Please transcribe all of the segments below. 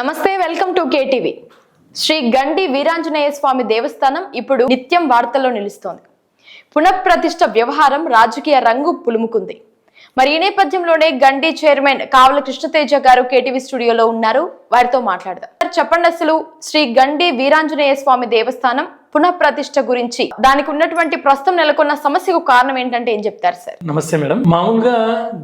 నమస్తే welcome to KTV. Shri Gandi Veeranjaneya Swamy దేవస్థానం ఇప్పుడు నిత్యం వార్తల్లో నిలుస్తోంది. పునఃప్రతిష్ఠ వ్యవహారం రాజకీయ రంగు పులుముకుంది. మరి ఈ నేపథ్యంలోనే గండి చైర్మన్ కావల కృష్ణతేజ గారు కేటీవీ స్టూడియోలో ఉన్నారు. వారితో మాట్లాడదాం. సార్, చెప్పండి అసలు శ్రీ గండి వీరాంజనేయ స్వామి దేవస్థానం పునఃప్రతిష్ట గురించి. దానికి ఉన్నటువంటి ప్రస్తుతం నెలకొన్న సమస్యకు కారణం ఏంటంటే ఏం చెప్తారు సార్? నమస్తే మేడం. మామూలుగా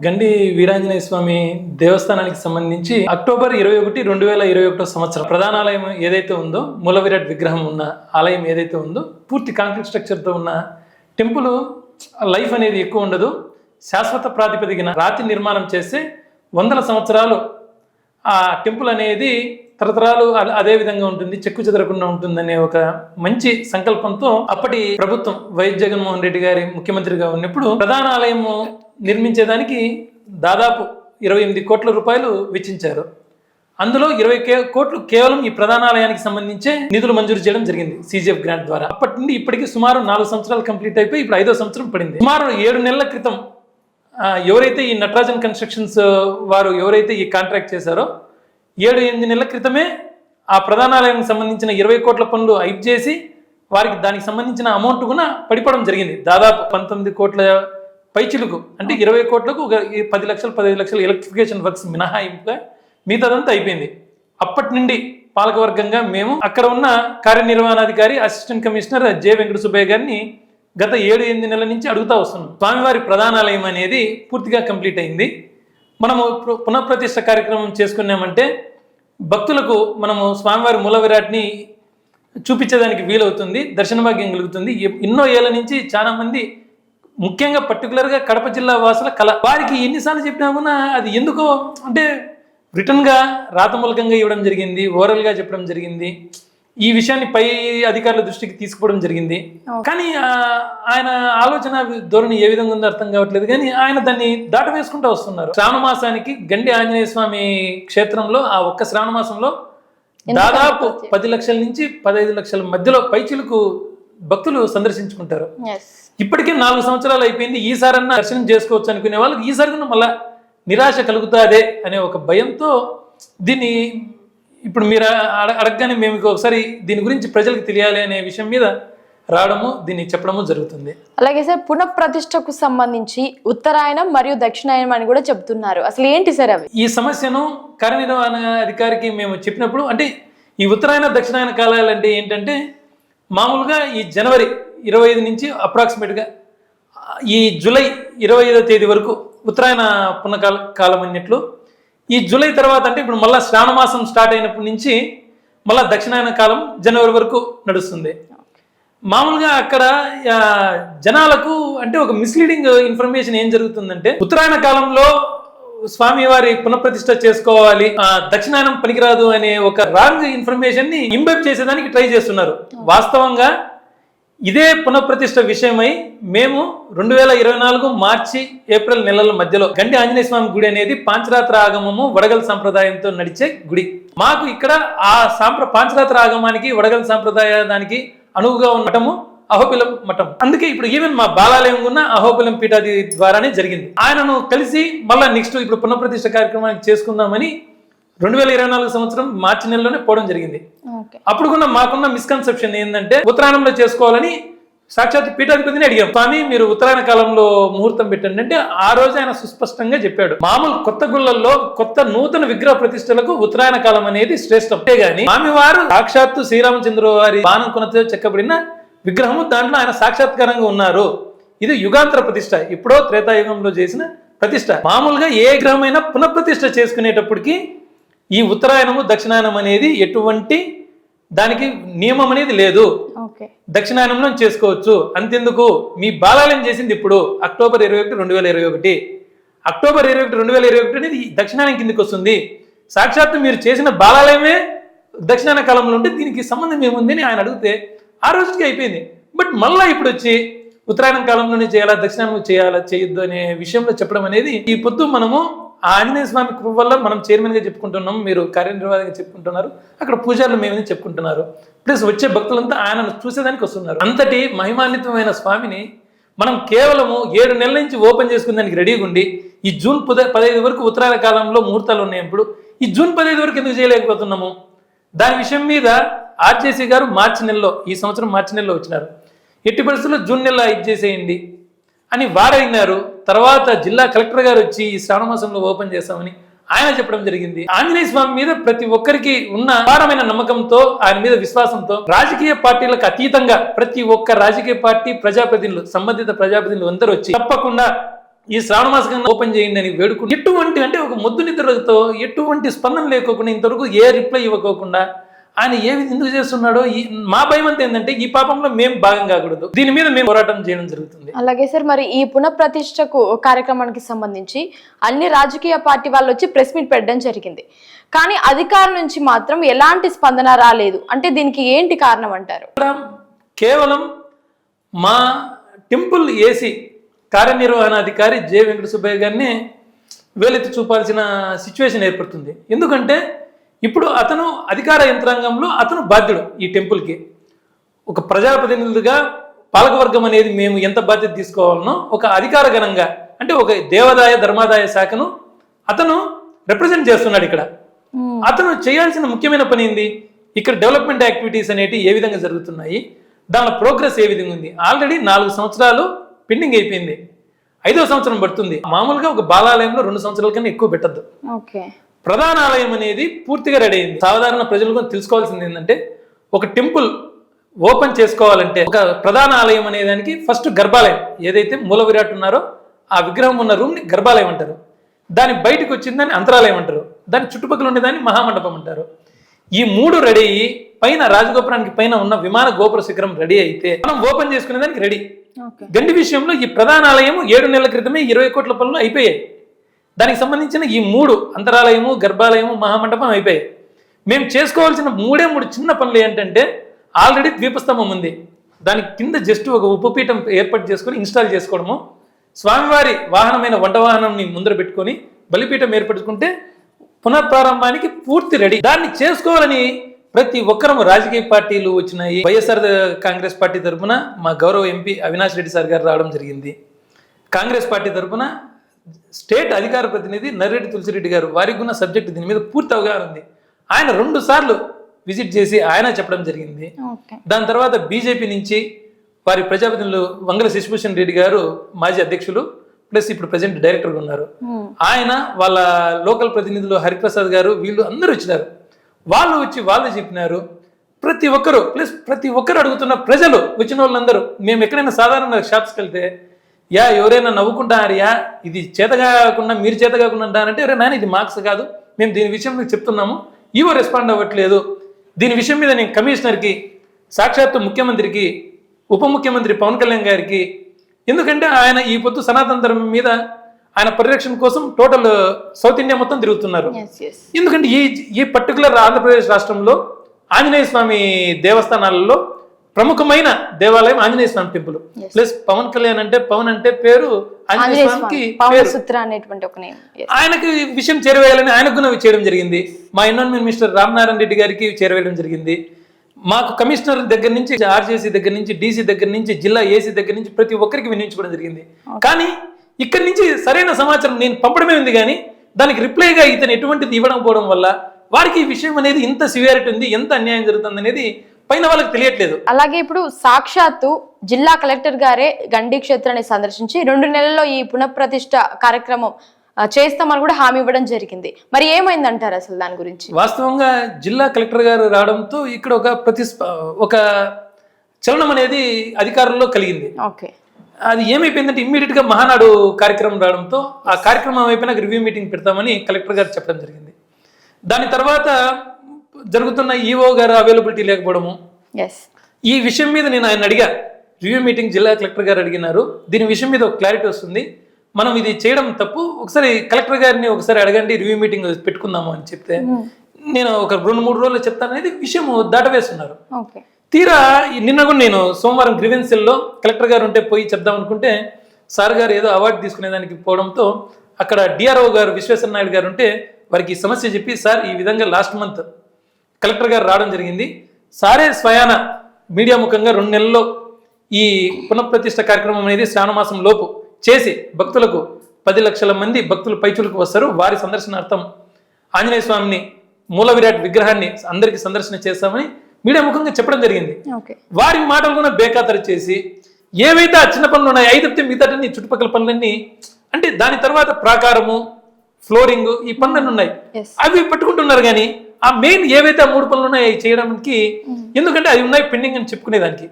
గండి వీరాంజనేయ స్వామి దేవస్థానానికి సంబంధించి అక్టోబర్ ఇరవై ఒకటి రెండు వేల ఇరవై ఒకటో సంవత్సరం ప్రధానాలయం ఏదైతే ఉందో మూల విరాట్ విగ్రహం ఉన్న ఆలయం ఏదైతే ఉందో పూర్తి కాంక్రీట్ స్ట్రక్చర్తో ఉన్న టెంపుల్ లైఫ్ అనేది ఎక్కువ ఉండదు. శాశ్వత ప్రాతిపదికన రాతి నిర్మాణం చేస్తే వందల సంవత్సరాలు ఆ టెంపుల్ అనేది తరతరాలు అదే విధంగా ఉంటుంది చెక్కు చెదరకుండా ఉంటుందనే ఒక మంచి సంకల్పంతో అప్పటి ప్రభుత్వం వైఎస్ జగన్మోహన్ రెడ్డి గారి ముఖ్యమంత్రిగా ఉన్నప్పుడు ప్రధాన ఆలయం నిర్మించేదానికి దాదాపు ఇరవై ఎనిమిది కోట్ల రూపాయలు వెచ్చించారు. అందులో ఇరవై కే కోట్లు కేవలం ఈ ప్రధాన ఆలయానికి సంబంధించే నిధులు మంజూరు చేయడం జరిగింది సీజీఎఫ్ గ్రాంట్ ద్వారా. అప్పటి నుండి ఇప్పటికి సుమారు నాలుగు సంవత్సరాలు కంప్లీట్ అయిపోయి ఇప్పుడు ఐదో సంవత్సరం పడింది. సుమారు ఏడు నెలల క్రితం ఎవరైతే ఈ నటరాజన్ కన్స్ట్రక్షన్స్ వారు ఎవరైతే ఈ కాంట్రాక్ట్ చేశారో ఏడు ఎనిమిది నెలల క్రితమే ఆ ప్రధానాలయానికి సంబంధించిన ఇరవై కోట్ల పనులు హైప్ చేసి వారికి దానికి సంబంధించిన అమౌంట్ కూడా పడిపోవడం జరిగింది. దాదాపు పంతొమ్మిది కోట్ల పైచిలుకు అంటే ఇరవై కోట్లకు ఒక పది లక్షలు పదిహేను లక్షలు ఎలక్ట్రిఫికేషన్ వర్క్స్ మినహాయింపుగా మిగతాదంతా అయిపోయింది. అప్పటి నుండి పాలకవర్గంగా మేము అక్కడ ఉన్న కార్యనిర్వహణాధికారి assistant commissioner J Venkata Subbaiah గారిని గత ఏడు ఎనిమిది నెలల నుంచి అడుగుతా వస్తున్నాం. స్వామివారి ప్రధానాలయం అనేది పూర్తిగా కంప్లీట్ అయింది. మనము పు- పునఃప్రతిష్ఠ కార్యక్రమం చేసుకున్నామంటే భక్తులకు మనము స్వామివారి మూల విరాట్ని చూపించేదానికి వీలవుతుంది దర్శన భాగ్యం కలుగుతుంది. ఎన్నో ఏళ్ళ నుంచి చాలామంది ముఖ్యంగా పర్టికులర్గా కడప జిల్లా వాసుల కళ. వారికి ఎన్నిసార్లు చెప్పినా కూడా అది ఎందుకో అంటే రిటర్న్గా రాతమూలకంగా ఇవ్వడం జరిగింది ఓరల్గా చెప్పడం జరిగింది. ఈ విషయాన్ని పై అధికారుల దృష్టికి తీసుకుపోవడం జరిగింది. కానీ ఆయన ఆలోచన ధోరణి ఏ విధంగా ఉందో అర్థం కావట్లేదు. కానీ ఆయన దాన్ని దాట వేసుకుంటూ వస్తున్నారు. శ్రావణ మాసానికి గండి ఆంజనేయ స్వామి క్షేత్రంలో ఆ ఒక్క శ్రావణ మాసంలో దాదాపు పది లక్షల నుంచి పదహైదు లక్షల మధ్యలో పైచిలకు భక్తులు సందర్శించుకుంటారు. ఇప్పటికే నాలుగు సంవత్సరాలు అయిపోయింది. ఈసారన్నా దర్శనం చేసుకోవచ్చు అనుకునే వాళ్ళకి ఈసారి మళ్ళా నిరాశ కలుగుతాదే అనే ఒక భయంతో దీన్ని ఇప్పుడు మీరు అడ- అడగగానే మేము ఒకసారి దీని గురించి ప్రజలకు తెలియాలి అనే విషయం మీద రావడము దీన్ని చెప్పడము జరుగుతుంది. అలాగే సార్ పునఃప్రతిష్ఠకు సంబంధించి ఉత్తరాయణం మరియు దక్షిణాయనం అని కూడా చెప్తున్నారు. అసలు ఏంటి సార్ అవి? ఈ సమస్యను కార్యనిర్వహణ అధికారికి మేము చెప్పినప్పుడు అంటే ఈ ఉత్తరాయణ దక్షిణాయన కాలాలు అంటే ఏంటంటే మామూలుగా ఈ జనవరి ఇరవై ఐదు నుంచి అప్రాక్సిమేట్గా ఈ జూలై ఇరవై ఐదో తేదీ వరకు ఉత్తరాయణ పుణ్యకాల కాలం అన్నట్లు ఈ జూలై తర్వాత అంటే ఇప్పుడు మళ్ళీ శ్రావణ మాసం స్టార్ట్ అయినప్పటి నుంచి మళ్ళీ దక్షిణాయన కాలం జనవరి వరకు నడుస్తుంది. మామూలుగా అక్కడ జనాలకు అంటే ఒక మిస్లీడింగ్ ఇన్ఫర్మేషన్ ఏం జరుగుతుందంటే ఉత్తరాయణ కాలంలో స్వామివారి పునఃప్రతిష్ఠ చేసుకోవాలి ఆ, దక్షిణాయనం పనికిరాదు అనే ఒక రాంగ్ ఇన్ఫర్మేషన్ని ఇంబెబ్ చేసేదానికి ట్రై చేస్తున్నారు. వాస్తవంగా ఇదే పునఃప్రతిష్ఠ విషయమై మేము రెండు వేల ఇరవై నాలుగు మార్చి ఏప్రిల్ నెలల మధ్యలో గండి ఆంజనేయ స్వామి గుడి అనేది పాంచరాత్ర ఆగమము వడగల్ సంప్రదాయంతో నడిచే గుడి. మాకు ఇక్కడ ఆ సాంప్ర పాంచరాత్ర ఆగమానికి వడగల్ సంప్రదాయానికి అనువుగా ఉన్న మఠము అహోబిలం మఠం. అందుకే ఇప్పుడు ఈవెన్ మా బాలాలయం ఉన్న అహోబిలం పీఠాది ద్వారానే జరిగింది. ఆయనను కలిసి మళ్ళా నెక్స్ట్ ఇప్పుడు పునఃప్రతిష్ఠ కార్యక్రమానికి చేసుకుందామని రెండు వేల ఇరవై నాలుగు సంవత్సరం మార్చి నెలలోనే పోవడం జరిగింది. ఓకే. అప్పుడు కూడా మాకున్న మిస్కన్సెప్షన్ ఏంటంటే ఉత్తరాయణంలో చేసుకోవాలని సాక్షాత్ పీఠాధిపతిని అడిగాం. స్వామి మీరు ఉత్తరాయణ కాలంలో ముహూర్తం పెట్టండి అంటే ఆ రోజు ఆయన సుస్పష్టంగా చెప్పాడు. మామూలు కొత్త గుళ్ళల్లో కొత్త నూతన విగ్రహ ప్రతిష్టలకు ఉత్తరాయణ కాలం అనేది శ్రేష్టం. గాని స్వామివారు సాక్షాత్తు శ్రీరామచంద్ర వారి బాణం కొనతో చెక్కబడిన విగ్రహము దాంట్లో ఆయన సాక్షాత్కారంగా ఉన్నారు. ఇది యుగాంతర ప్రతిష్ట. ఎప్పుడో త్రేతాయుగంలో చేసిన ప్రతిష్ట. మామూలుగా ఏ గ్రహమైనా పునఃప్రతిష్ఠ చేసుకునేటప్పటికి ఈ ఉత్తరాయణము దక్షిణాయనం అనేది ఎటువంటి దానికి నియమం అనేది లేదు. దక్షిణాయనంలో చేసుకోవచ్చు. అంతెందుకు? మీ బాలాలయం చేసింది ఇప్పుడు అక్టోబర్ ఇరవై ఒకటి రెండు వేల ఇరవై ఒకటి. అక్టోబర్ ఇరవై ఒకటి రెండు వేల ఇరవై ఒకటి అనేది దక్షిణాయనం కిందకి వస్తుంది. సాక్షాత్తు మీరు చేసిన బాలాలయమే దక్షిణాయన కాలంలో ఉంటే దీనికి సంబంధం ఏముంది అని ఆయన అడిగితే ఆ రోజుకి అయిపోయింది. బట్ మళ్ళా ఇప్పుడు వచ్చి ఉత్తరాయణం కాలంలోనే చేయాలా దక్షిణాయనం చేయాలా చేయొద్దు అనే విషయంలో చెప్పడం అనేది ఈ పొద్దు మనము ఆ ఆంజనేయ స్వామి కృప వల్ల మనం చైర్మన్గా చెప్పుకుంటున్నాం మీరు కార్యనిర్వాహకంగా చెప్పుకుంటున్నారు అక్కడ పూజారులు మేమని చెప్పుకుంటున్నారు? ప్లస్ వచ్చే భక్తులంతా ఆయనను చూసేదానికి వస్తున్నారు. అంతటి మహిమాన్వితమైన స్వామిని మనం కేవలము ఏడు నెలల నుంచి ఓపెన్ చేసుకునే దానికి రెడీగా ఉండి ఈ జూన్ పద పదహైదు వరకు ఉత్తరాయణ కాలంలో ముహూర్తాలు ఉన్నాయి ఇప్పుడు. ఈ జూన్ పదిహేను వరకు ఎందుకు చేయలేకపోతున్నాము? దాని విషయం మీద ఆర్జేసీ గారు మార్చి నెలలో ఈ సంవత్సరం మార్చి నెలలో వచ్చినారు. ఎట్టి పరిస్థితుల్లో జూన్ నెల ఇది చేసేయండి అని వారు తర్వాత జిల్లా కలెక్టర్ గారు వచ్చి ఈ శ్రావణమాసంలో ఓపెన్ చేస్తామని ఆయన చెప్పడం జరిగింది. ఆంజనేయ స్వామి మీద ప్రతి ఒక్కరికి ఉన్న అపారమైన నమ్మకంతో ఆయన మీద విశ్వాసంతో రాజకీయ పార్టీలకు అతీతంగా ప్రతి ఒక్క రాజకీయ పార్టీ ప్రజాప్రతినిధులు సంబంధిత ప్రజాప్రతినిధులు అందరూ వచ్చి తప్పకుండా ఈ శ్రావణ ఓపెన్ చేయండి అని వేడుకుని ఎటువంటి అంటే ఒక ముద్దు నిద్రతో ఎటువంటి స్పందన లేకోకుండా ఇంతవరకు ఏ రిప్లై ఇవ్వకోకుండా ఆయన ఏ ఎందుకు చేస్తున్నాడో ఈ మా భయం అంతా ఏంటంటే ఈ పాపంలో మేము భాగం కాకూడదు. దీని మీద మేము పోరాటం చేయడం జరుగుతుంది. అలాగే సార్ మరి ఈ పునఃప్రతిష్టకు కార్యక్రమానికి సంబంధించి అన్ని రాజకీయ పార్టీ వాళ్ళు వచ్చి ప్రెస్ మీట్ పెట్టడం జరిగింది. కానీ అధికారుల నుంచి మాత్రం ఎలాంటి స్పందన రాలేదు. అంటే దీనికి ఏంటి కారణం అంటారు? కేవలం మా టెంపుల్ ఏసీ కార్యనిర్వహణాధికారి జె వెంకట సుబ్బయ్య గారిని వేలెత్తి చూపాల్సిన సిచ్యువేషన్ ఏర్పడుతుంది. ఎందుకంటే ఇప్పుడు అతను అధికార యంత్రాంగంలో అతను బాధ్యుడు ఈ టెంపుల్కి. ఒక ప్రజాప్రతినిధులుగా పాలకవర్గం అనేది మేము ఎంత బాధ్యత తీసుకోవాలనో ఒక అధికార గణంగా అంటే ఒక దేవాదాయ ధర్మాదాయ శాఖను అతను రిప్రజెంట్ చేస్తున్నాడు ఇక్కడ. అతను చేయాల్సిన ముఖ్యమైన పని ఏంది? ఇక్కడ డెవలప్మెంట్ యాక్టివిటీస్ అనేవి ఏ విధంగా జరుగుతున్నాయి? దానిలో ప్రోగ్రెస్ ఏ విధంగా ఉంది? ఆల్రెడీ నాలుగు సంవత్సరాలు పెండింగ్ అయిపోయింది. ఐదో సంవత్సరం పడుతుంది. మామూలుగా ఒక బాలాలయంలో రెండు సంవత్సరాల కన్నా ఎక్కువ పెట్టద్దు. ప్రధాన ఆలయం అనేది పూర్తిగా రెడీ అయింది. సాధారణ ప్రజలు కూడా తెలుసుకోవాల్సింది ఏంటంటే ఒక టెంపుల్ ఓపెన్ చేసుకోవాలంటే ఒక ప్రధాన ఆలయం అనే దానికి ఫస్ట్ గర్భాలయం ఏదైతే మూల విరాట్ ఉన్నారో ఆ విగ్రహం ఉన్న రూమ్ని గర్భాలయం అంటారు. దాని బయటకు వచ్చిందని అంతరాలయం అంటారు. దాని చుట్టుపక్కల ఉండేదాన్ని మహామండపం అంటారు. ఈ మూడు రెడీ అయ్యి పైన రాజగోపురానికి పైన ఉన్న విమాన గోపుర శిఖరం రెడీ అయితే మనం ఓపెన్ చేసుకునే దానికి రెడీ గండి విషయంలో ఈ ప్రధాన ఆలయం ఏడు నెలల క్రితమే ఇరవై కోట్ల పనులు అయిపోయాయి. దానికి సంబంధించిన ఈ మూడు అంతరాలయము గర్భాలయము మహామండపం అయిపోయాయి. మేము చేసుకోవాల్సిన మూడే మూడు చిన్న పనులు ఏంటంటే ఆల్రెడీ ద్వీపస్తంభం ఉంది. దాని కింద జస్ట్ ఒక ఉపపీఠం ఏర్పాటు చేసుకొని ఇన్స్టాల్ చేసుకోవడము. స్వామివారి వాహనమైన వంట వాహనంని ముందర పెట్టుకొని బలిపీఠం ఏర్పరచుకుంటే పునఃప్రారంభానికి పూర్తి రెడీ. దాన్ని చేసుకోవాలని ప్రతి ఒక్కరము రాజకీయ పార్టీలు వచ్చినాయి. వైఎస్ఆర్ కాంగ్రెస్ పార్టీ తరఫున మా గౌరవ ఎంపీ అవినాష్ రెడ్డి సార్ గారు రావడం జరిగింది. కాంగ్రెస్ పార్టీ తరఫున స్టేట్ అధికార ప్రతినిధి నర్రెడ్డి తులసిరెడ్డి గారు వారికి ఉన్న సబ్జెక్ట్ దీని మీద పూర్తి అవగాహన ఉంది. ఆయన రెండు సార్లు విజిట్ చేసి ఆయన చెప్పడం జరిగింది. దాని తర్వాత బీజేపీ నుంచి వారి ప్రజాప్రతినిధులు వంగల శశిభూషణ్ రెడ్డి గారు మాజీ అధ్యక్షులు ప్లస్ ఇప్పుడు ప్రజెంట్ డైరెక్టర్గా ఉన్నారు. ఆయన వాళ్ళ లోకల్ ప్రతినిధులు హరిప్రసాద్ గారు వీళ్ళు అందరూ వచ్చినారు. వాళ్ళు వచ్చి వాళ్ళు చెప్పినారు. ప్రతి ఒక్కరు ప్లస్ ప్రతి ఒక్కరు అడుగుతున్న ప్రజలు వచ్చిన వాళ్ళందరూ మేము ఎక్కడైనా సాధారణ షాప్స్కి వెళ్తే యా ఎవరైనా నవ్వుకుంటారు యా ఇది చేత కాకుండా మీరు చేత కాకుండా అంటారంటే ఎవరైనా నాయన ఇది మార్క్స్ కాదు. మేము దీని విషయం మీకు చెప్తున్నాము. ఈవో రెస్పాండ్ అవ్వట్లేదు. దీని విషయం మీద నేను కమిషనర్కి సాక్షాత్తు ముఖ్యమంత్రికి ఉప ముఖ్యమంత్రి పవన్ కళ్యాణ్ గారికి ఎందుకంటే ఆయన ఈ పొద్దు సనాతన ధర్మం మీద ఆయన పరిరక్షణ కోసం టోటల్ సౌత్ ఇండియా మొత్తం తిరుగుతున్నారు. ఎందుకంటే ఈ ఈ పర్టికులర్ ఆంధ్రప్రదేశ్ రాష్ట్రంలో ఆంజనేయ స్వామి దేవస్థానాలలో ప్రముఖమైన దేవాలయం ఆంజనేయ స్వామి టెంపుల్. ప్లస్ పవన్ కళ్యాణ్ అంటే పవన్ అంటే పేరు ఆంజనేయ స్వామికి అనేటువంటి ఒక ఆయనకి విషయం చేరవేయాలని ఆయనకు చేయడం జరిగింది. మా ఎన్విరాన్మెంట్ మినిస్టర్ రామనారాయణ రెడ్డి గారికి చేరవేయడం జరిగింది. మాకు కమిషనర్ దగ్గర నుంచి ఆర్జేసీ దగ్గర నుంచి డీసీ దగ్గర నుంచి జిల్లా ఏసీ దగ్గర నుంచి ప్రతి ఒక్కరికి వినియోగించుకోవడం జరిగింది. కానీ ఇక్కడి నుంచి సరైన సమాచారం నేను పంపడమే ఉంది కానీ దానికి రిప్లైగా ఇతను ఎటువంటిది ఇవ్వడం పోవడం వల్ల వారికి ఈ విషయం అనేది ఎంత సివియారిటీ ఉంది ఎంత అన్యాయం జరుగుతుంది అనేది పైన వాళ్ళకి తెలియట్లేదు. అలాగే ఇప్పుడు సాక్షాత్తు జిల్లా కలెక్టర్ గారే గండి క్షేత్రాన్ని సందర్శించి రెండు నెలల్లో ఈ పునఃప్రతిష్ఠ కార్యక్రమం చేస్తామని కూడా హామీ ఇవ్వడం జరిగింది. మరి ఏమైందంటారు అసలు దాని గురించి? వాస్తవంగా జిల్లా కలెక్టర్ గారు రావడంతో ఇక్కడ ఒక ప్రతిస్ప ఒక చలనం అనేది అధికారుల్లో కలిగింది. ఓకే. అది ఏమైపోయిందంటే ఇమ్మీడియట్గా మహానాడు కార్యక్రమం రావడంతో ఆ కార్యక్రమం అయిపోయినాక రివ్యూ మీటింగ్ పెడతామని కలెక్టర్ గారు చెప్పడం జరిగింది. దాని తర్వాత జరుగుతున్న ఈఓ గారు అవైలబిలిటీ లేకపోవడము. ఈ విషయం మీద నేను ఆయన అడిగా రివ్యూ మీటింగ్ జిల్లా కలెక్టర్ గారు అడిగినారు. దీని విషయం మీద ఒక క్లారిటీ వస్తుంది. మనం ఇది చేయడం తప్పు. ఒకసారి కలెక్టర్ గారిని ఒకసారి అడగండి రివ్యూ మీటింగ్ పెట్టుకుందాము అని చెప్తే నేను ఒక రెండు మూడు రోజులు చెప్తాననేది విషయం దాటవేస్తున్నారు. తీరా నిన్న కూడా నేను సోమవారం గ్రివెన్సెల్లో కలెక్టర్ గారు ఉంటే పోయి చెప్దాం అనుకుంటే సార్ గారు ఏదో అవార్డు తీసుకునే దానికి పోవడంతో అక్కడ డిఆర్ఓ గారు విశ్వేశ్వర నాయుడు గారు ఉంటే వారికి సమస్య చెప్పి సార్ ఈ విధంగా లాస్ట్ మంత్ కలెక్టర్ గారు రావడం జరిగింది. సారే స్వయాన మీడియా ముఖంగా రెండు నెలల్లో ఈ పునఃప్రతిష్ఠ కార్యక్రమం అనేది శ్రావణ మాసం లోపు చేసి భక్తులకు పది లక్షల మంది భక్తులు పైచులకు వస్తారు. వారి సందర్శనార్థం ఆంజనేయ స్వామిని మూల విరాట్ విగ్రహాన్ని అందరికీ సందర్శన చేస్తామని మీడియా ముఖంగా చెప్పడం జరిగింది. వారి మాటలు కూడా బేఖాతరు చేసి ఏవైతే ఆ చిన్న పనులు ఉన్నాయో ఐదు మిగతాటన్ని చుట్టుపక్కల పనులన్నీ అంటే దాని తర్వాత ప్రాకారము ఫ్లోరింగ్ ఈ పనులన్నీ ఉన్నాయి. అవి పట్టుకుంటున్నారు కానీ ఆ మెయిన్ ఏవైతే ఆ మూడు పనులు ఉన్నాయో అవి చేయడానికి ఎందుకంటే అవి ఉన్నాయి పెండింగ్ అని చెప్పుకునేదానికి.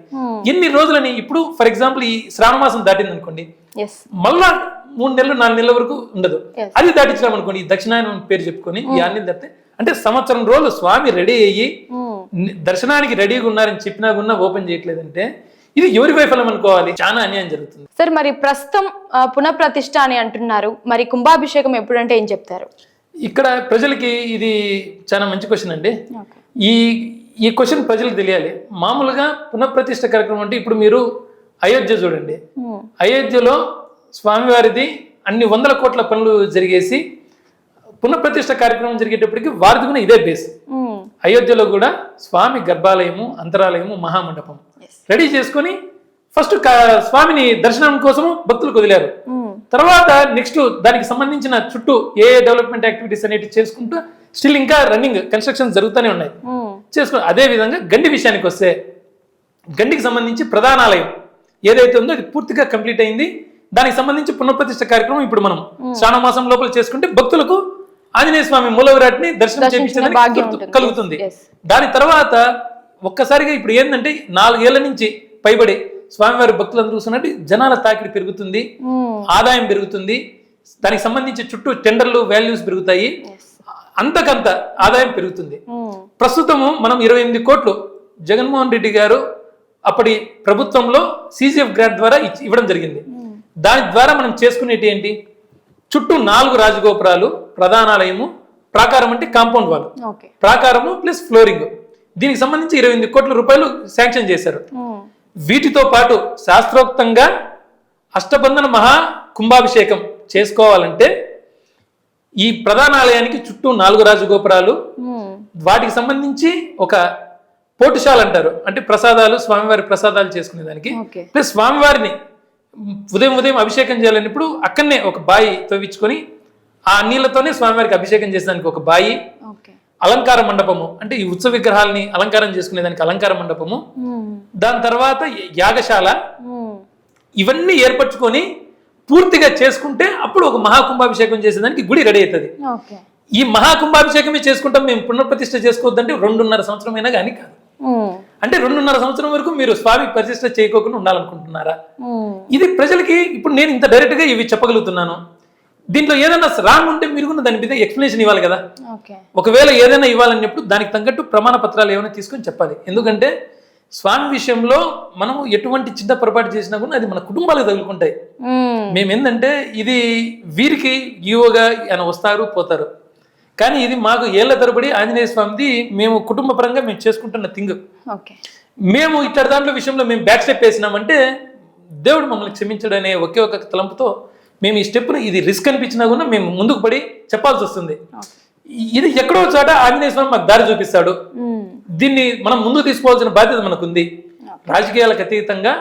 ఎన్ని రోజులని ఇప్పుడు ఫర్ ఎగ్జాంపుల్ ఈ శ్రావణ మాసం దాటింది అనుకోండి. మళ్ళా మూడు నెలలు నాలుగు నెలల వరకు ఉండదు. అది దాటించినాం అనుకోండి ఈ దక్షిణాయనం పేరు చెప్పుకొని ఈ అన్ని దాటితే అంటే సంవత్సరం రోజులు స్వామి రెడీ అయ్యి దర్శనానికి రెడీగా ఉన్నారని చెప్పినా కూడా ఓపెన్ చేయట్లేదంటే ఇది ఎవరి వైఫల్యం అనుకోవాలి? చాలా అన్యాయం జరుగుతుంది. సార్ మరి ప్రస్తుతం పునఃప్రతిష్ఠ అని అంటున్నారు. మరి కుంభాభిషేకం ఎప్పుడంటే ఏం చెప్తారు? ఇక్కడ ప్రజలకి ఇది చాలా మంచి క్వశ్చన్ అండి. ఈ ఈ క్వశ్చన్ ప్రజలకు తెలియాలి. మామూలుగా పునఃప్రతిష్ఠ కార్యక్రమం అంటే ఇప్పుడు మీరు అయోధ్య చూడండి. అయోధ్యలో స్వామివారిది అన్ని వందల కోట్ల పనులు జరిగేసి పునఃప్రతిష్ఠ కార్యక్రమం జరిగేటప్పటికి వారిది కూడా ఇదే బేస్ అయోధ్యలో కూడా స్వామి గర్భాలయము అంతరాలయము మహామండపం. రెడీ చేసుకొని ఫస్ట్ స్వామిని దర్శనం కోసము భక్తులకు వదిలారు తర్వాత నెక్స్ట్ దానికి సంబంధించిన చుట్టూ ఏ డెవలప్మెంట్ యాక్టివిటీస్ అనేవి చేసుకుంటూ స్టిల్ ఇంకా రన్నింగ్ కన్స్ట్రక్షన్ జరుగుతూనే ఉన్నాయి. చేసుకో అదే విధంగా గండి విషయానికి వస్తే గండికి సంబంధించి ప్రధానాలయం ఏదైతే ఉందో అది పూర్తిగా కంప్లీట్ అయింది. దానికి సంబంధించి పునఃప్రతిష్ఠ కార్యక్రమం ఇప్పుడు మనం శ్రావణ మాసం లోపల చేసుకుంటే భక్తులకు ఆంజనేయ స్వామి మూల విరాట్ని దర్శనం చేయించడానికి. కలుగుతుంది. దాని తర్వాత ఒక్కసారిగా ఇప్పుడు ఏంటంటే నాలుగేళ్ళ నుంచి పైబడి స్వామివారి భక్తులందరూ చూస్తున్నట్టు జనాల తాకిడి పెరుగుతుంది ఆదాయం పెరుగుతుంది దానికి సంబంధించి చుట్టూ టెండర్లు వాల్యూస్ పెరుగుతాయి. అంతకంత ఆదాయం పెరుగుతుంది. ప్రస్తుతము మనం ఇరవై ఎనిమిది కోట్లు జగన్మోహన్ రెడ్డి గారు అప్పటి ప్రభుత్వంలో సీజీఎఫ్ గ్రాంట్ ద్వారా ఇవ్వడం జరిగింది. దాని ద్వారా మనం చేసుకునేటి ఏంటి? చుట్టూ నాలుగు రాజగోపురాలు ప్రధానాలయము ప్రాకారం అంటే కాంపౌండ్ వాల్ ప్రాకారము ప్లస్ ఫ్లోరింగ్. దీనికి సంబంధించి ఇరవై ఎనిమిది కోట్ల రూపాయలు శాంక్షన్ చేశారు. వీటితో పాటు శాస్త్రోక్తంగా అష్టబంధన మహా కుంభాభిషేకం చేసుకోవాలంటే ఈ ప్రధానాలయానికి చుట్టూ నాలుగు రాజగోపురాలు వాటికి సంబంధించి ఒక పోటుశాల అంటారు. అంటే ప్రసాదాలు స్వామివారి ప్రసాదాలు చేసుకునేదానికి. ఓకే. ప్లస్ స్వామివారిని ఉదయం ఉదయం అభిషేకం చేయాలన్నప్పుడు అక్కడనే ఒక బాయి తవ్వించుకొని ఆ నీళ్ళతోనే స్వామివారికి అభిషేకం చేసేదానికి ఒక బాయి. ఓకే. అలంకార మండపము. అంటే ఈ ఉత్సవ విగ్రహాలని అలంకారం చేసుకునేదానికి అలంకార మండపము. దాని తర్వాత యాగశాల. ఇవన్నీ ఏర్పరచుకొని పూర్తిగా చేసుకుంటే అప్పుడు ఒక మహాకుంభాభిషేకం చేసేదానికి గుడి రెడీ అవుతుంది. ఈ మహాకుంభాభిషేకమే చేసుకుంటాం మేము పునఃప్రతిష్ఠ చేసుకోవద్దంటే రెండున్నర సంవత్సరం అయినా కానీ కాదు అంటే రెండున్నర సంవత్సరం వరకు మీరు స్వామి ప్రతిష్ఠ చేయకోకుండా ఉండాలనుకుంటున్నారా? ఇది ప్రజలకి ఇప్పుడు నేను ఇంత డైరెక్ట్గా ఇవి చెప్పగలుగుతున్నాను. దీంట్లో ఏదైనా రాంగ్ ఉంటే మీరు కూడా దాని మీద ఎక్స్ప్లెనేషన్ ఇవ్వాలి కదా. ఒకవేళ ఏదైనా ఇవ్వాలన్నప్పుడు దానికి తగ్గట్టు ప్రమాణ పత్రాలు ఏమైనా తీసుకొని చెప్పాలి. ఎందుకంటే స్వామి విషయంలో మనం ఎటువంటి చిన్న పొరపాటు చేసినా కూడా అది మన కుటుంబాలకు తగులుకుంటాయి. మేము. ఏంటంటే ఇది వీరికి ఈవోగా ఆయన వస్తారు పోతారు. కానీ ఇది మాకు ఏళ్ళ తరబడి ఆంజనేయ స్వామిది మేము కుటుంబ పరంగా మేము చేసుకుంటున్న థింగ్. మేము ఇట్లా దాంట్లో విషయంలో మేము బ్యాక్ స్టెప్ వేసినామంటే దేవుడు మమ్మల్ని క్షమించడు అనే ఒకే ఒక తలంపుతో మేము ఈ స్టెప్ను ఇది రిస్క్ అనిపించినా కూడా మేము ముందుకు పడి చెప్పాల్సి వస్తుంది. ఇది ఎక్కడో చోట ఆంజనేయ స్వామి మాకు దారి చూపిస్తాడు. దీన్ని మనం ముందుకు తీసుకోవాల్సిన బాధ్యత మనకుంది. రాజకీయాలకు అతీతంగా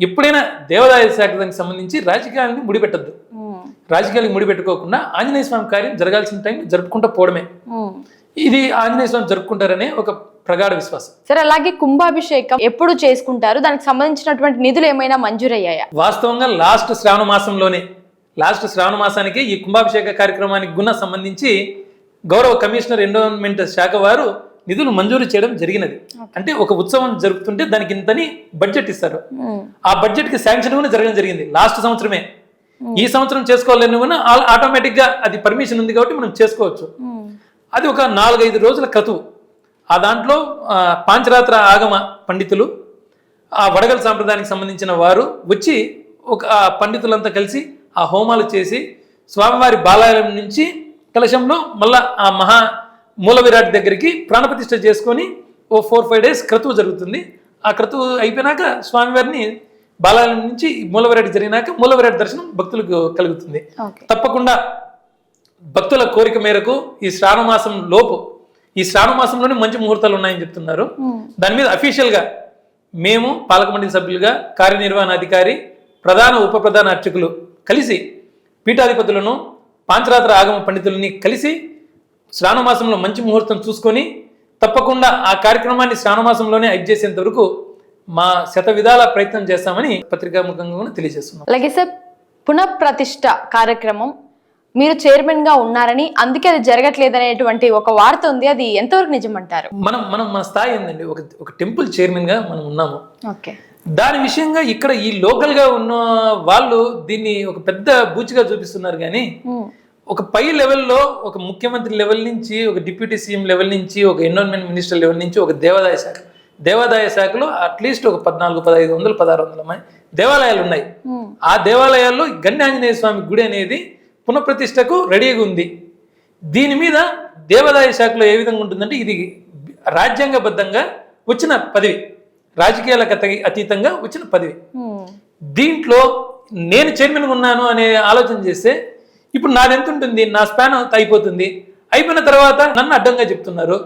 ఎప్పుడైనా దేవాదాయ శాఖకు సంబంధించి రాజకీయాలని ముడిపెట్టద్దు. రాజకీయాలకు ముడిపెట్టుకోకుండా ఆంజనేయ స్వామి కార్యం జరగాల్సిన టైం జరుపుకుంటూ పోవడమే. ఇది ఆంజనేయ స్వామి జరుపుకుంటారనే ఒక ప్రగాఢ విశ్వాసం. సరే అలాగే కుంభాభిషేకం ఎప్పుడు చేసుకుంటారు? దానికి సంబంధించినటువంటి నిధులు ఏమైనా మంజూరయ్యాయా? వాస్తవంగా లాస్ట్ శ్రావణ మాసంలోనే లాస్ట్ శ్రావణ మాసానికి ఈ కుంభాభిషేక కార్యక్రమానికి గుణ సంబంధించి గౌరవ కమిషనర్ ఎన్విరాన్మెంట్ శాఖ వారు నిధులు మంజూరు చేయడం జరిగినది. అంటే ఒక ఉత్సవం జరుపుతుంటే దానికి ఇంతని బడ్జెట్ ఇస్తారు. ఆ బడ్జెట్కి శాంక్షన్ కూడా జరగడం జరిగింది. లాస్ట్ సంవత్సరమే. ఈ సంవత్సరం చేసుకోవాలని కూడా ఆటోమేటిక్గా అది పర్మిషన్ ఉంది కాబట్టి మనం చేసుకోవచ్చు. అది ఒక నాలుగైదు రోజుల క్రతువు ఆ దాంట్లో పాంచరాత్ర ఆగమ పండితులు ఆ వడగల్ సాంప్రదాయానికి సంబంధించిన వారు వచ్చి ఒక పండితులంతా కలిసి ఆ హోమాలు చేసి స్వామివారి బాలాలయం నుంచి కలశంలో మళ్ళా ఆ మహా మూల విరాట్ దగ్గరికి ప్రాణప్రతిష్ఠ చేసుకొని ఓ ఫోర్ ఫైవ్ డేస్ క్రతువు జరుగుతుంది. ఆ క్రతువు అయిపోయినాక స్వామివారిని బాలాలయం నుంచి మూల విరాట్ జరిగినాక మూల విరాట్ దర్శనం భక్తులకు కలుగుతుంది. తప్పకుండా భక్తుల కోరిక మేరకు ఈ శ్రావణ మాసం లోపు ఈ శ్రావణ మాసంలోనే మంచి ముహూర్తాలు ఉన్నాయని చెప్తున్నారు. దాని మీద అఫీషియల్గా మేము పాలక మండలి సభ్యులుగా కార్యనిర్వహణాధికారి ప్రధాన ఉప ప్రధాన అర్చకులు కలిసి పీఠాధిపతులను పాంచరాత్ర ఆగమ పండితులని కలిసి శ్రావణ మాసంలో మంచి ముహూర్తం చూసుకొని తప్పకుండా ఆ కార్యక్రమాన్ని శ్రావణ మాసంలోనే అయిప్ చేసేంత వరకు మా శత విధాల ప్రయత్నం చేస్తామని పత్రికాముఖంగా తెలియజేస్తున్నాం. అలాగే సార్ పునఃప్రతిష్ఠ కార్యక్రమం మీరు చైర్మన్గా ఉన్నారని అందుకే అది జరగట్లేదనేటువంటి ఒక వార్త ఉంది. అది ఎంతవరకు నిజమంటారు? మనం మనం మన స్థాయి ఏందండి? ఒక ఒక టెంపుల్ చైర్మన్గా మనం ఉన్నాము. ఓకే. దాని విషయంగా ఇక్కడ ఈ లోకల్గా ఉన్న వాళ్ళు దీన్ని ఒక పెద్ద బూచిగా చూపిస్తున్నారు కానీ ఒక పై లెవెల్లో ఒక ముఖ్యమంత్రి లెవెల్ నుంచి ఒక డిప్యూటీ సీఎం లెవెల్ నుంచి ఒక ఎన్విరాన్మెంట్ మినిస్టర్ లెవెల్ నుంచి ఒక దేవాదాయ శాఖ. దేవాదాయ శాఖలో అట్లీస్ట్ ఒక పద్నాలుగు పదహైదు వందలు పదహారు వందల మంది దేవాలయాలు ఉన్నాయి. ఆ దేవాలయాల్లో గండి ఆంజనేయ స్వామి గుడి అనేది పునఃప్రతిష్టకు రెడీగా ఉంది. దీని మీద దేవాదాయ శాఖలో ఏ విధంగా ఉంటుందంటే ఇది రాజ్యాంగబద్ధంగా వచ్చిన పదవి. రాజకీయాలకు అతీతంగా వచ్చిన పదవి. దీంట్లో నేను చైర్మన్గా ఉన్నాను అనే ఆలోచన చేస్తే ఇప్పుడు నాది ఎంత ఉంటుంది? నా స్పాన్ అయిపోతుంది. అయిపోయిన తర్వాత నన్ను అడ్డంగా చెప్తున్నారు.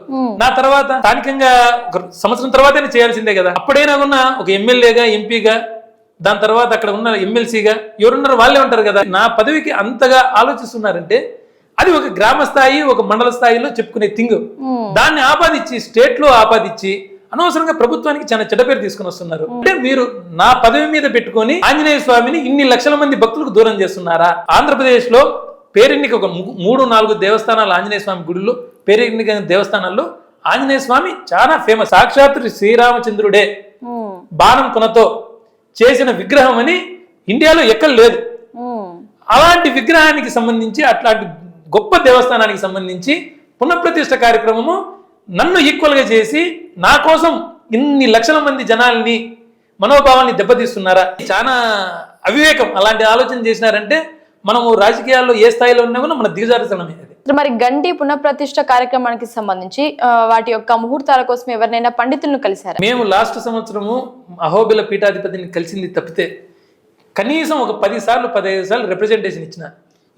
నా తర్వాత స్థానికంగా ఒక సంవత్సరం తర్వాతనే చేయాల్సిందే కదా. అప్పుడైనా ఉన్న ఒక ఎమ్మెల్యేగా ఎంపీగా దాని తర్వాత అక్కడ ఉన్న ఎమ్మెల్సీగా ఎవరున్నారు వాళ్ళే ఉంటారు కదా. నా పదవికి అంతగా ఆలోచిస్తున్నారంటే అది ఒక గ్రామ స్థాయి ఒక మండల స్థాయిలో చెప్పుకునే థింగ్. దాన్ని ఆపాదించి స్టేట్లో ఆపాదించి అనవసరంగా ప్రభుత్వానికి చాలా చెడ్డ పేరు తీసుకుని వస్తున్నారు. అంటే మీరు నా పదవి మీద పెట్టుకొని ఆంజనేయ స్వామిని ఇన్ని లక్షల మంది భక్తులకు దూరం చేస్తున్నారా? ఆంధ్రప్రదేశ్లో పేరెన్నిక ఒక మూడు నాలుగు దేవస్థానాలు ఆంజనేయ స్వామి గుడిలో పేరెన్నిక దేవస్థానాల్లో ఆంజనేయ స్వామి చాలా ఫేమస్ సాక్షాత్ శ్రీరామచంద్రుడే బాణం కొనతో చేసిన విగ్రహం అని ఇండియాలో ఎక్కడ లేదు. అలాంటి విగ్రహానికి సంబంధించి అట్లాంటి గొప్ప దేవస్థానానికి సంబంధించి పునఃప్రతిష్ఠ కార్యక్రమము నన్ను ఈక్వల్గా చేసి నా కోసం ఇన్ని లక్షల మంది జనాల్ని మనోభావాన్ని దెబ్బతీస్తున్నారా? చాలా అవివేకం అలాంటి ఆలోచన చేసినారంటే మనము రాజకీయాల్లో ఏ స్థాయిలో ఉన్నా కూడా మన దిగజారుతనమే మరి గండి పునఃప్రతిష్ఠ కార్యక్రమానికి సంబంధించి వాటి యొక్క ముహూర్తాల కోసం ఎవరినైనా పండితులను కలిశారా? మేము లాస్ట్ సంవత్సరము అహోబిల పీఠాధిపతిని కలిసింది తప్పితే కనీసం ఒక పది సార్లు పదహైదు సార్లు రిప్రజెంటేషన్ ఇచ్చిన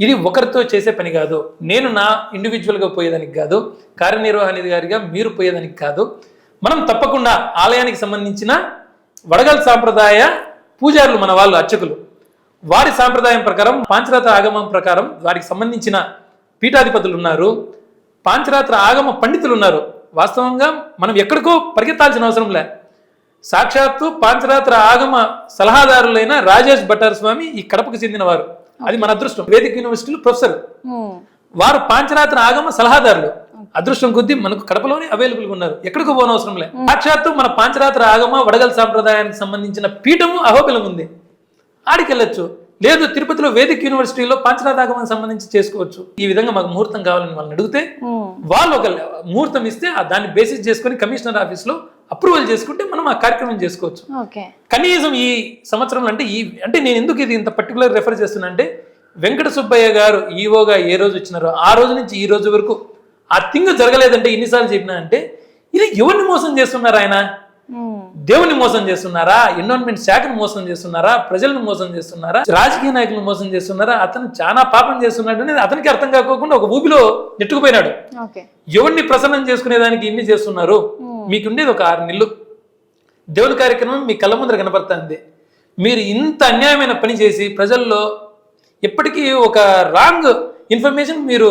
ఇది ఒకరితో చేసే పని కాదు. నేను నా ఇండివిజువల్గా పోయేదానికి కాదు. కార్యనిర్వహణాధికారిగా మీరు పోయేదానికి కాదు. మనం తప్పకుండా ఆలయానికి సంబంధించిన వడగల్ సాంప్రదాయ పూజారులు మన వాళ్ళు అర్చకులు. వారి సాంప్రదాయం ప్రకారం పాంచరాత్ర ఆగమం ప్రకారం వారికి సంబంధించిన పీఠాధిపతులు ఉన్నారు. పాంచరాత్ర ఆగమ పండితులు ఉన్నారు. వాస్తవంగా మనం ఎక్కడికో పరిగెత్తాల్సిన అవసరం లే. సాక్షాత్తు పాంచరాత్ర ఆగమ సలహాదారులైన రాజేష్ భట్టారస్వామి ఈ కడపకు చెందినవారు. అది మన అదృష్టం. వేదిక యూనివర్సిటీలో ప్రొఫెసర్. వారు పాంచరాత్ర ఆగమ సలహాదారులు. అదృష్టం కొద్దీ మనకు కడపలోనే అవైలబుల్గా ఉన్నారు. ఎక్కడికి పోనవసరం లే. సాక్షాత్తు మన పాంచరాత్ర ఆగమ వడగల్ సాంప్రదాయానికి సంబంధించిన పీఠము అహోబిలం ఉంది. ఆడికి వెళ్ళొచ్చు లేదు తిరుపతిలో వేదిక యూనివర్సిటీలో పాంచరాత్ర ఆగమానికి సంబంధించి చేసుకోవచ్చు. ఈ విధంగా మాకు ముహూర్తం కావాలని వాళ్ళని అడిగితే వాళ్ళు ఒక ముహూర్తం ఇస్తే దాన్ని బేసిస్ చేసుకొని కమిషనర్ ఆఫీస్లో అప్రూవల్ చేసుకుంటే మనం ఆ కార్యక్రమం చేసుకోవచ్చు. కనీసం ఈ సంవత్సరంలో అంటే ఈ అంటే నేను ఎందుకు ఇది ఇంత పర్టికులర్ రెఫర్ చేస్తున్నా అంటే వెంకట సుబ్బయ్య గారు ఈవోగా ఏ రోజు వచ్చినారో ఆ రోజు నుంచి ఈ రోజు వరకు ఆ థింగ్ జరగలేదంటే ఎన్నిసార్లు చెప్పినా అంటే ఇది ఎవరిని మోసం చేస్తున్నారు ఆయన? దేవుని మోసం చేస్తున్నారా? ఎన్విరాన్మెంట్ శాఖను మోసం చేస్తున్నారా? ప్రజలను మోసం చేస్తున్నారా? రాజకీయ నాయకులను మోసం చేస్తున్నారా? అతను చాలా పాపం చేస్తున్నాడు అనేది అతనికి అర్థం కాకోకుండా ఒక ఊబిలో నెట్టుకుపోయినాడు. ఎవరిని ప్రసన్నం చేసుకునేదానికి ఇన్ని చేస్తున్నారు? మీకుండేది ఒక ఆరు నెలలు. దేవుని కార్యక్రమం మీ కళ్ళ ముందర కనపడుతుంది. మీరు ఇంత అన్యాయమైన పని చేసి ప్రజల్లో ఎప్పటికీ ఒక రాంగ్ ఇన్ఫర్మేషన్ మీరు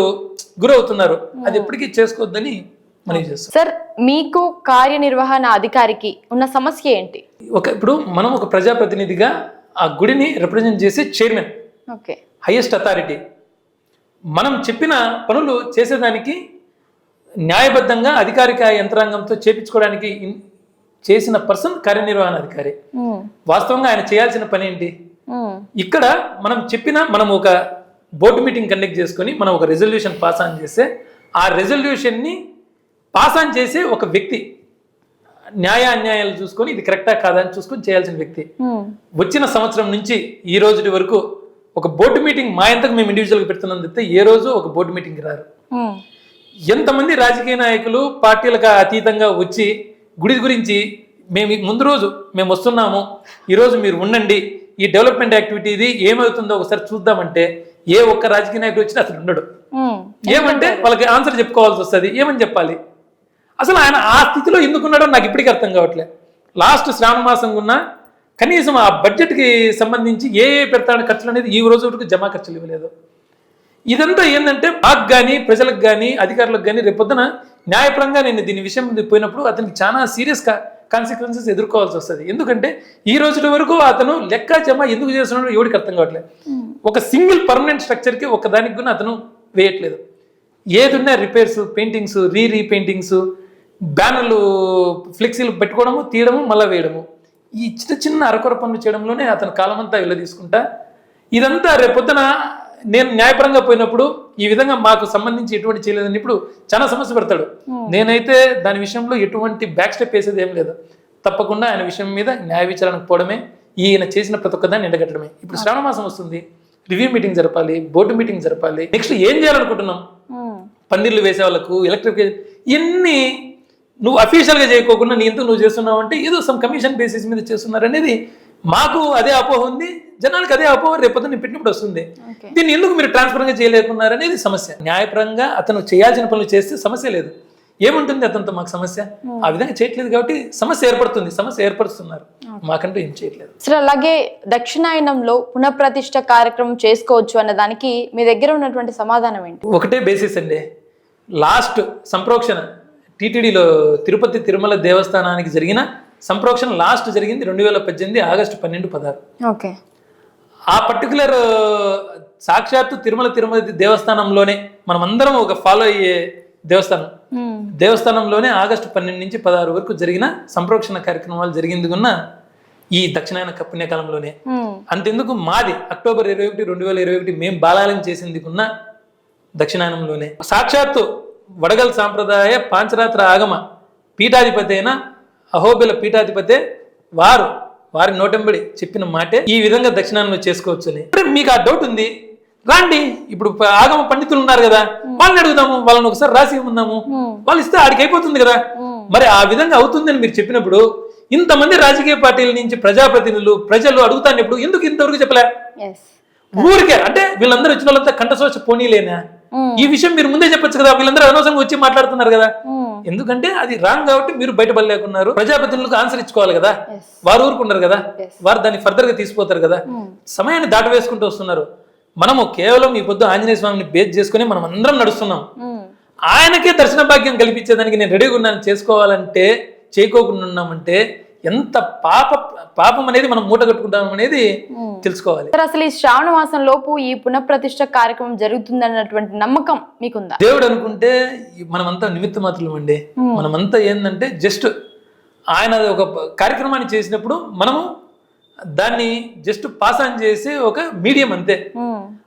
గురవుతున్నారు. అది ఎప్పటికీ చేసుకోవద్దని మనవి చేస్తాం. సార్ మీకు కార్యనిర్వహణ అధికారికి ఉన్న సమస్య ఏంటి? ఒక ఇప్పుడు మనం ఒక ప్రజాప్రతినిధిగా ఆ గుడిని రిప్రజెంట్ చేసే చైర్మన్ ఓకే. హైయెస్ట్ అథారిటీ మనం చెప్పిన పనులు చేసేదానికి న్యాయబద్ధంగా అధికారిక యంత్రాంగంతో చేపించుకోవడానికి చేసిన పర్సన్ కార్యనిర్వహణాధికారి వాస్తవంగా ఆయన చేయాల్సిన పని ఏంటి? ఇక్కడ మనం చెప్పిన మనం ఒక బోర్డు మీటింగ్ కండక్ట్ చేసుకొని మనం ఒక రెజల్యూషన్ పాస్ ఆన్ చేస్తే ఆ రెజల్యూషన్ని పాస్ ఆన్ చేసే ఒక వ్యక్తి న్యాయ అన్యాయాలు చూసుకొని ఇది కరెక్టా కాదా అని చూసుకొని చేయాల్సిన వ్యక్తి. వచ్చిన సంవత్సరం నుంచి ఈ రోజు వరకు ఒక బోర్డు మీటింగ్ మా ఎంతకు మేము ఇండివిజువల్గా పెడుతున్నాం చెప్తే ఏ రోజు ఒక బోర్డు మీటింగ్ రారు. ఎంతమంది రాజకీయ నాయకులు పార్టీలకు అతీతంగా వచ్చి గుడి గురించి మేము ముందు రోజు మేము వస్తున్నాము ఈరోజు మీరు ఉండండి ఈ డెవలప్మెంట్ యాక్టివిటీ ఇది ఏమవుతుందో ఒకసారి చూద్దామంటే ఏ ఒక్క రాజకీయ నాయకుడు వచ్చినా అతను ఉండడు. ఏమంటే వాళ్ళకి ఆన్సర్ చెప్పుకోవాల్సి వస్తుంది. ఏమని చెప్పాలి? అసలు ఆయన ఆ స్థితిలో ఎందుకున్నాడో నాకు ఇప్పటికీ అర్థం కావట్లే. లాస్ట్ శ్రావణ మాసం ఉన్న కనీసం ఆ బడ్జెట్కి సంబంధించి ఏ ఏ పెడతాడు ఖర్చులు అనేది ఈ రోజు వరకు జమా ఖర్చులు ఇవ్వలేదు. ఇదంతా ఏంటంటే మాకు కానీ ప్రజలకు కానీ అధికారులకు కానీ రేపొద్దున న్యాయపరంగా నేను దీని విషయం పోయినప్పుడు అతనికి చాలా సీరియస్ కాన్సిక్వెన్సెస్ ఎదుర్కోవాల్సి వస్తుంది. ఎందుకంటే ఈ రోజుల వరకు అతను లెక్క జమ ఎందుకు చేస్తున్నాడో ఎవరికి అర్థం కావట్లేదు. ఒక సింగిల్ పర్మనెంట్ స్ట్రక్చర్కి ఒక దానికి కూడా అతను వేయట్లేదు. ఏదున్నా రిపేర్స్ పెయింటింగ్స్ రీ రీపెయింటింగ్స్ బ్యానర్లు ఫ్లెక్సీలు పెట్టుకోవడము తీయడము మళ్ళీ వేయడము. ఈ చిన్న చిన్న అరకొర పనులు చేయడంలోనే అతను కాలమంతా వెళ్ళ తీసుకుంటా ఇదంతా రేపొద్దున నేను న్యాయపరంగా పోయినప్పుడు ఈ విధంగా మాకు సంబంధించి ఎటువంటి చేయలేదని ఇప్పుడు చాలా సమస్య పడతాడు. నేనైతే దాని విషయంలో ఎటువంటి బ్యాక్ స్టెప్ వేసేది ఏం లేదు. తప్పకుండా ఆయన విషయం మీద న్యాయ విచారణకు పోవడమే ఈయన చేసిన ప్రతి ఒక్కదాన్ని ఎండగట్టడమే ఇప్పుడు శ్రావణ మాసం వస్తుంది. రివ్యూ మీటింగ్ జరపాలి బోర్డు మీటింగ్ జరపాలి. నెక్స్ట్ ఏం చేయాలనుకుంటున్నాం? ఉమ్, పందిర్లు వేసే వాళ్ళకు ఎలక్ట్రిక్ ఇన్ని నువ్వు అఫీషియల్గా చేయకోకుండా నీ ఎంత నువ్వు చేస్తున్నావు అంటే ఏదో సమ్ కమిషన్ బేసిస్ మీద చేస్తున్నారు అనేది మాకు అదే అపోహ ఉంది జనానికి అదే అపోహ రేపొద్దు నేను పెట్టినప్పుడు వస్తుంది. దీన్ని ఎందుకు మీరు ట్రాన్స్పరెంట్గా చేయలేకున్నారు అనేది సమస్య. న్యాయపరంగా అతను చేయాల్సిన పనులు చేస్తే సమస్య లేదు. ఏముంటుంది అతనితో మాకు సమస్య? ఆ విధంగా చేయట్లేదు కాబట్టి సమస్య ఏర్పడుతుంది సమస్య ఏర్పరుస్తున్నారు మాకంటూ ఏం చేయట్లేదు. సరే అలాగే దక్షిణాయనంలో పునఃప్రతిష్ఠ కార్యక్రమం చేసుకోవచ్చు అన్న దానికి మీ దగ్గర ఉన్నటువంటి సమాధానం ఏంటి? ఒకటే బేసిస్ అండి. లాస్ట్ సంప్రోక్షణ. టీటీడీలో తిరుపతి తిరుమల దేవస్థానానికి జరిగిన సంప్రోక్షణ లాస్ట్ జరిగింది రెండు వేల పద్దెనిమిది ఆగస్టు పన్నెండు పదహారు. ఓకే. ఆ పర్టికులర్ సాక్షాత్తు తిరుమల తిరుమల దేవస్థానంలోనే మనమందరం ఒక ఫాలో అయ్యే దేవస్థానం. దేవస్థానంలోనే ఆగస్టు పన్నెండు నుంచి పదహారు వరకు జరిగిన సంప్రోక్షణ కార్యక్రమాలు జరిగింది ఉన్న ఈ దక్షిణాయన పుణ్యకాలంలోనే. అంతెందుకు మాది అక్టోబర్ ఇరవై ఒకటి రెండు వేల ఇరవై ఒకటి మేము బాలాలయం చేసింది ఉన్న దక్షిణాయనంలోనే. సాక్షాత్తు వడగల్ సాంప్రదాయ పాంచరాత్ర ఆగమ పీఠాధిపతి అయిన అహోబిల పీఠాధిపతే వారు వారి నోటంబడి చెప్పిన మాటే ఈ విధంగా దక్షిణాయనంలో చేసుకోవచ్చు అని మీకు ఆ డౌట్ ఉంది. రాండి. ఇప్పుడు ఆగమ పండితులు ఉన్నారు కదా. వాళ్ళని అడుగుదాము. వాళ్ళని ఒకసారి రాసి ఉమ్, వాళ్ళు ఇస్తే ఆడికి అయిపోతుంది కదా. మరి ఆ విధంగా అవుతుందని మీరు చెప్పినప్పుడు ఇంతమంది రాజకీయ పార్టీల నుంచి ప్రజాప్రతినిధులు ప్రజలు అడుగుతానప్పుడు ఎందుకు ఇంతవరకు చెప్పలే. ఊరికే అంటే వీళ్ళందరూ వచ్చిన వాళ్ళంతా కంఠశోష పోనీలేనా? ఈ విషయం మీరు ముందే చెప్పొచ్చు కదా. వీళ్ళందరూ అనవసరంగా వచ్చి మాట్లాడుతున్నారు కదా. ఎందుకంటే అది రాంగ్ కాబట్టి మీరు బయటపడలేకున్నారు. ప్రజాప్రతినిధులకు ఆన్సర్ ఇచ్చుకోవాలి కదా. వారు ఊరుకున్నారు కదా. వారు దాన్ని ఫర్దర్గా తీసుకుపోతారు కదా. ఉమ్, సమయాన్ని దాటవేసుకుంటూ వస్తున్నారు. మనము కేవలం ఈ పొద్దు ఆంజనేయ స్వామిని బేస్ చేసుకుని మనం అందరం నడుస్తున్నాం. ఉమ్, ఆయనకే దర్శన భాగ్యం కల్పించేదానికి నేను రెడీగా ఉన్నాను చేసుకోవాలంటే చేయకోకుండా ఉన్నామంటే ఎంత పాప పాపం అనేది మనం మూట కట్టుకుంటాం అనేది. తెలుసుకోవాలి. అసలు ఈ శ్రావణ మాసం లోపు ఈ పునఃప్రతిష్ఠ కార్యక్రమం జరుగుతుందన్నటువంటి నమ్మకం మీకుందా? దేవుడు అనుకుంటే మనమంతా నిమిత్త మాత్రం అండి. మనమంతా ఏంటంటే జస్ట్ ఆయన ఒక కార్యక్రమాన్ని చేసినప్పుడు మనము దాన్ని జస్ట్ పాస్ ఆన్ చేసి ఒక మీడియం అంతే.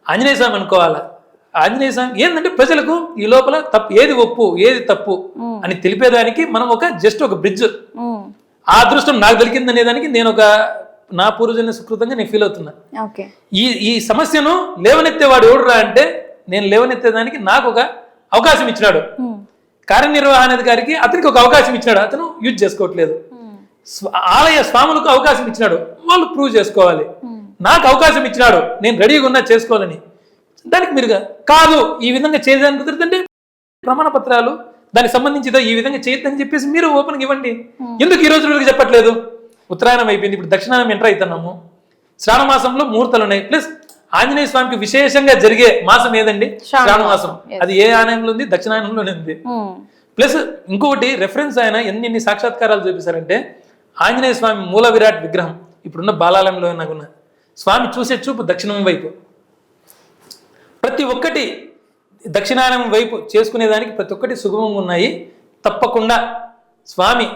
ఆంజనేయ స్వామి అనుకోవాలా? ఆంజనేయ స్వామి ఏంటంటే ప్రజలకు ఈ లోపల తప్పు ఏది ఒప్పు ఏది తప్పు. అని తెలిపేదానికి మనం ఒక జస్ట్ ఒక బ్రిడ్జ్. ఆ అదృష్టం నాకు దొరికింది అనేదానికి నేను ఒక నా పూర్వజన్య సుకృతంగా నేను ఫీల్ అవుతున్నా. ఈ ఈ సమస్యను లేవనెత్తేవాడు ఎవడురా అంటే నేను లేవనెత్తేదానికి నాకు ఒక అవకాశం ఇచ్చినాడు. ఉమ్, కార్యనిర్వహణాధికారికి అతనికి ఒక అవకాశం ఇచ్చినాడు అతను యూజ్ చేసుకోవట్లేదు. స్వ- ఆలయ స్వాములకు అవకాశం ఇచ్చినాడు. వాళ్ళు ప్రూవ్ చేసుకోవాలి. ఉమ్, నాకు అవకాశం ఇచ్చినాడు. నేను రెడీగా ఉన్నా చేసుకోవాలని. దానికి మీరుగా కాదు. ఈ విధంగా చేయడానికి కుదురుతుంటే ప్రమాణ పత్రాలు దానికి సంబంధించి ఈ విధంగా చేయొద్దని చెప్పేసి మీరు ఓపెన్ ఇవ్వండి. ఎందుకు ఈ రోజు వరకు చెప్పట్లేదు? ఉత్తరాయణం అయిపోయింది ఇప్పుడు దక్షిణాయనం ఎంటర్ అవుతున్నాము. శ్రావణ మాసంలో ముహూర్తాలు ఉన్నాయి. ప్లస్ ఆంజనేయ స్వామికి విశేషంగా జరిగే మాసం ఏదండి? శ్రావణ మాసం. అది ఏ ఆలయంలో ఉంది? దక్షిణాయనంలోనే ఉంది. ఉమ్, ప్లస్ ఇంకొకటి రెఫరెన్స్ ఆయన ఎన్ని ఎన్ని సాక్షాత్కారాలు చూపిస్తారంటే ఆంజనేయ స్వామి మూల విరాట్ విగ్రహం ఇప్పుడున్న బాలాలయంలో నాకున్న స్వామి చూసే చూపు దక్షిణం వైపు. ప్రతి ఒక్కటి దక్షిణాయనం వైపు చేసుకునేదానికి ప్రతి ఒక్కటి సుగమంగా ఉన్నాయి. తప్పకుండా స్వామి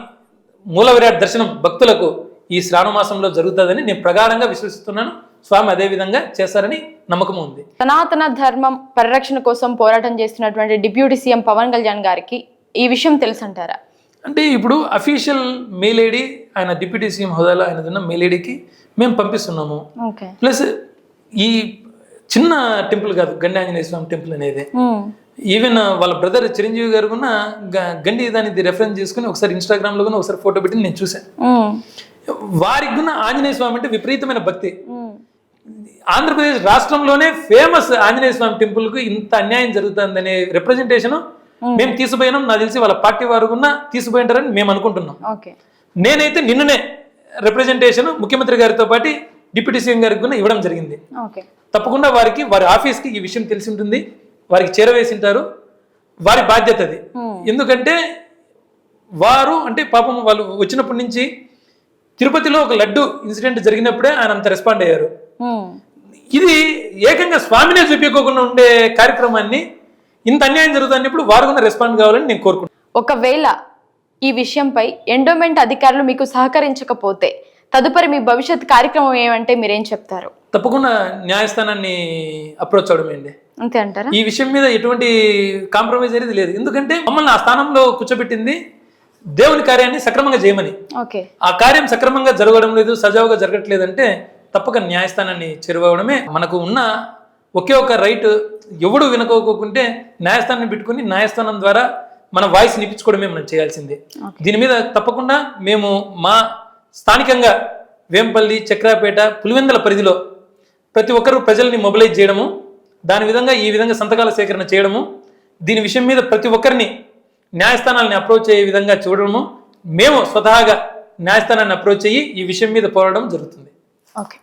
మూల విరాట్ దర్శనం భక్తులకు ఈ శ్రావణ మాసంలో జరుగుతుందని నేను ప్రగాఢంగా విశ్వసిస్తున్నాను. స్వామి అదే విధంగా చేస్తారని నమ్మకం ఉంది. సనాతన ధర్మం పరిరక్షణ కోసం పోరాటం చేస్తున్నటువంటి డిప్యూటీ సీఎం పవన్ కళ్యాణ్ గారికి ఈ విషయం తెలుసు అంటారా అంటే ఇప్పుడు అఫీషియల్ మెయిల్ ఐడి ఆయన డిప్యూటీ సీఎం హోదాలో ఆయన ఉన్న మెయిల్ ఐడికి మేము పంపిస్తున్నాము. ఓకే. ప్లస్ ఈ చిన్న టెంపుల్ కాదు గండి ఆంజనేయ స్వామి టెంపుల్ అనేది. ఈవెన్ వాళ్ళ బ్రదర్ చిరంజీవి గారు కూడా గండి దాన్ని రెఫరెన్స్ చేసుకుని ఒకసారి ఇన్స్టాగ్రామ్లో కూడా ఒకసారి ఫోటో పెట్టి నేను చూశాను. వారికి కూడా ఆంజనేయ స్వామి అంటే విపరీతమైన భక్తి. ఆంధ్రప్రదేశ్ రాష్ట్రంలోనే ఫేమస్ ఆంజనేయ స్వామి టెంపుల్కు ఇంత అన్యాయం జరుగుతుందనే రిప్రజెంటేషన్ మేము తీసుకుపోయినాం. నాకు తెలిసి వాళ్ళ పార్టీ వారు కూడా తీసుకుపోయింటారని మేము అనుకుంటున్నాం. నేనైతే నిన్ననే రిప్రజెంటేషన్ ముఖ్యమంత్రి గారితో పాటు డిప్యూటీ సీఎం గారికి కూడా ఇవ్వడం జరిగింది. తప్పకుండా వారికి వారి ఆఫీస్కి ఈ విషయం తెలిసి ఉంటుంది వారికి చేరవేసి ఉంటారు వారి బాధ్యత అది. ఎందుకంటే వారు అంటే పాపం వాళ్ళు వచ్చినప్పటి నుంచి తిరుపతిలో ఒక లడ్డు ఇన్సిడెంట్ జరిగినప్పుడే ఆయన అంత రెస్పాండ్ అయ్యారు. ఇది ఏకంగా స్వామినే చూపించుకోకుండా ఉండే కార్యక్రమాన్ని ఇంత అన్యాయం జరుగుతున్నప్పుడు వారు కూడా రెస్పాండ్ కావాలని నేను కోరుకుంటున్నాను. ఒకవేళ ఈ విషయంపై ఎండోమెంట్ అధికారులు మీకు సహకరించకపోతే తదుపరి మీ భవిష్యత్ కార్యక్రమం ఏమంటే మీరేం చెప్తారు? తప్పకుండా న్యాయస్థానాన్ని అప్రోచ్ అవడమే అండి. అంతే అంటారా? ఈ విషయం మీద ఎటువంటి కాంప్రమైజ్ అనేది లేదు. ఎందుకంటే మమ్మల్ని ఆ స్థానంలో కూర్చోబెట్టింది దేవుని కార్యాన్ని సక్రమంగా చేయమని. ఓకే. ఆ కార్యం సక్రమంగా జరగడం లేదు సజావుగా జరగట్లేదంటే తప్పక న్యాయస్థానాన్ని చేరువవడమే. మనకు ఉన్న ఒకే ఒక రైట్ ఎవడు వినుకోకుంటే న్యాయస్థానాన్ని పెట్టుకుని న్యాయస్థానం ద్వారా మన వాయిస్ నిపించుకోవడమే మనం చేయాల్సింది. దీని మీద తప్పకుండా మేము మా స్థానికంగా వేంపల్లి చక్రాపేట పులివెందల పరిధిలో ప్రతి ఒక్కరూ ప్రజల్ని మొబిలైజ్ చేయడము దాని విధంగా ఈ విధంగా సంతకాల సేకరణ చేయడము దీని విషయం మీద ప్రతి ఒక్కరిని న్యాయస్థానాలని అప్రోచ్ అయ్యే విధంగా చూడడము మేము స్వతహాగా న్యాయస్థానాన్ని అప్రోచ్ అయ్యి ఈ విషయం మీద పోరాడడం జరుగుతుంది. ఓకే.